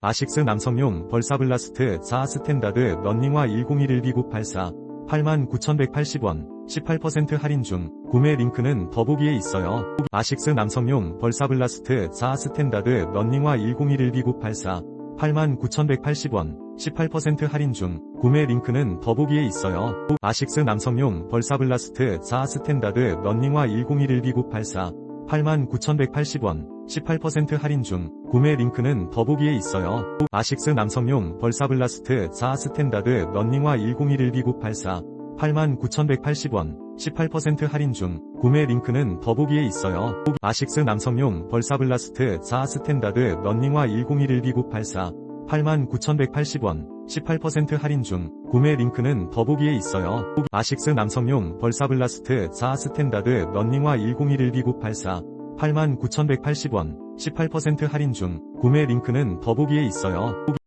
아식스 남성용 벌사블라스트 4 스탠다드 런닝화 1011B984 89,180원 18% 할인 중 구매 링크는 더보기에 있어요. 아식스 남성용 벌사블라스트 4 스탠다드 런닝화 1011B984 89,180원 18% 할인 중 구매 링크는 더보기에 있어요. 아식스 남성용 벌사블라스트 4 스탠다드 런닝화 1011B984 89,180원 18% 할인 중 구매 링크는 더보기에 있어요. 아식스 남성용 벌사블라스트 4 스탠다드 런닝화 1011B984 89,180원 18% 할인 중 구매 링크는 더보기에 있어요. 아식스 남성용 벌사블라스트 4 스탠다드 런닝화 1011B984 89,180원 18% 할인 중 구매 링크는 더보기에 있어요. 아식스 남성용 벌사블라스트 4 스탠다드 런닝화 1011B984 89,180원 18% 할인 중 구매 링크는 더보기에 있어요.